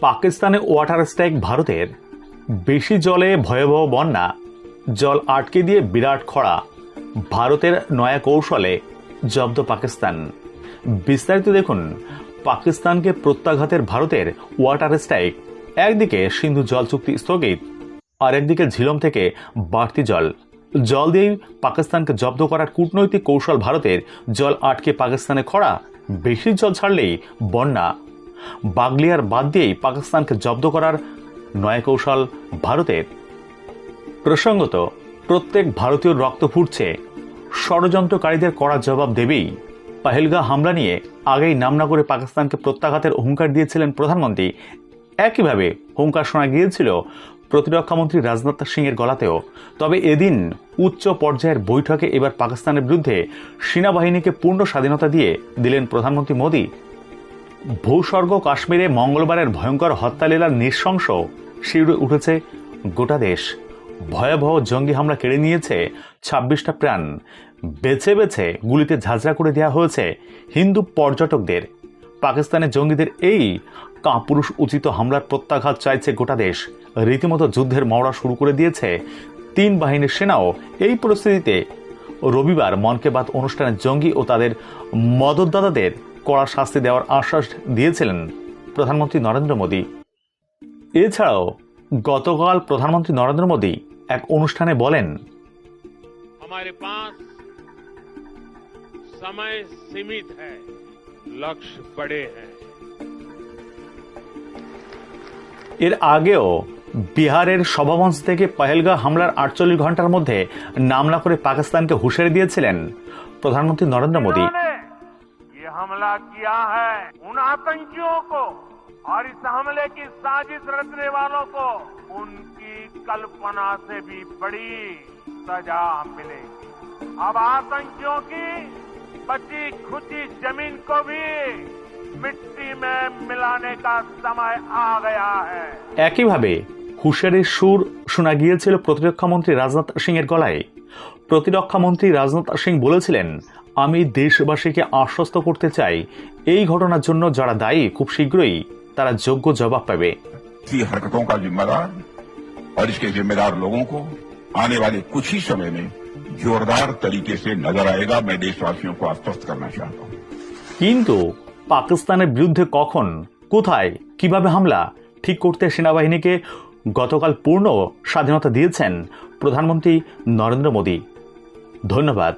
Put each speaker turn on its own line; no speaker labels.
পাকিস্তানে water strike ভারতের। বেশি জলে ভয়াবহ বন্যা, জল আটকে দিয়ে বিরাট খরা, ভারতের নয়া কৌশলে জব্দ পাকিস্তান। বিস্তারিত দেখুন, পাকিস্তানকে প্রত্যাঘাতের ভারতের ওয়াটার স্ট্রাইক, একদিকে সিন্ধু জল চুক্তি স্থগিত, আর একদিকে ঝিলম থেকে বাড়তি জল। জল দিয়েই পাকিস্তানকে জব্দ করার কূটনৈতিক কৌশল ভারতের, জল আটকে পাকিস্তানে খরা, বেশি জল ছাড়লেই বন্যা বাগলিয়ার বাদ দিয়েই পাকিস্তানকে জব্দ করার নয় কৌশল ভারতের। প্রসঙ্গত, প্রত্যেক ভারতীয় রক্ত ফুটছে। ষড়যন্ত্রকারীদের কড়া জবাব দেবেই। পাহেলগা হামলা নিয়ে আগেই নাম না করে পাকিস্তানকে প্রত্যাঘাতের হুঙ্কার দিয়েছিলেন প্রধানমন্ত্রী। একইভাবে হুঙ্কার শোনা গিয়েছিল প্রতিরক্ষামন্ত্রী রাজনাথ সিং এর গলাতেও। তবে এদিন উচ্চ পর্যায়ের বৈঠকে এবার পাকিস্তানের বিরুদ্ধে সেনাবাহিনীকে পূর্ণ স্বাধীনতা দিয়ে দিলেন প্রধানমন্ত্রী মোদী। ভূস্বর্গ কাশ্মীরে মঙ্গলবারের ভয়ঙ্কর হত্যালীলার নৃশংস শিউরে উঠেছে গোটা দেশ। ভয়াবহ জঙ্গি হামলা কেড়ে নিয়েছে ছাব্বিশটা প্রাণ। বেছে বেছে গুলিতে ঝাঁঝরা করে দেওয়া হয়েছে হিন্দু পর্যটকদের। পাকিস্তানের জঙ্গিদের এই কাপুরুষ উচিত হামলার প্রত্যাঘাত চাইছে গোটা দেশ। রীতিমতো যুদ্ধের মহড়া শুরু করে দিয়েছে তিন বাহিনীর সেনাও। এই পরিস্থিতিতে রবিবার মনকে বাত অনুষ্ঠানে জঙ্গি ও তাদের মদতদাতাদের কড়া শাস্তি দেওয়ার আশ্বাস দিয়েছিলেন প্রধানমন্ত্রী নরেন্দ্র মোদী এছাড়াও গতকাল প্রধানমন্ত্রী নরেন্দ্র মোদী এক অনুষ্ঠানে বলেন
हमारे पास समय सीमित है लक्ष्य बड़े हैं
এর আগেও বিহারের সভামঞ্চ থেকে পহেলগা হামলার আটচল্লিশ ঘন্টার মধ্যে নাম না করে পাকিস্তানকে হুঁশিয়ারি দিয়েছিলেন প্রধানমন্ত্রী নরেন্দ্র মোদী
इन्होंने ये हमला किया है उन आतंकियों को और इस हमले की साजिश रचने वालों को उनकी कल्पना से भी बड़ी सजा मिलेगी अब आतंकियों की बची खुची जमीन को भी मिट्टी में मिलाने का समय आ गया है
একইভাবে হুঁশিয়ারির সুর শোনা গিয়েছিল প্রতিরক্ষা মন্ত্রী রাজনাথ সিং এর গলায় প্রতিরক্ষা মন্ত্রী রাজনাথ সিং বলেছিলেন আমি দেশবাসীকে আশ্বস্ত করতে চাই এই ঘটনার জন্য যারা দায়ী খুব শীঘ্রই তারা যোগ্য জবাব পাবে
की हरकतों का जिम्मेदार और इसके जिम्मेदार लोगों को आने वाले कुछ ही समय में जोरदार तरीके से नजर आएगा मैं देशवासियों को आश्वस्त करना चाहता हूं
কিন্তু পাকিস্তানের বিরুদ্ধে কখন কোথায় কিভাবে হামলা ঠিক করতে সেনাবাহিনীকে গতকাল পূর্ণ স্বাধীনতা দিয়েছেন প্রধানমন্ত্রী নরেন্দ্র মোদী ধন্যবাদ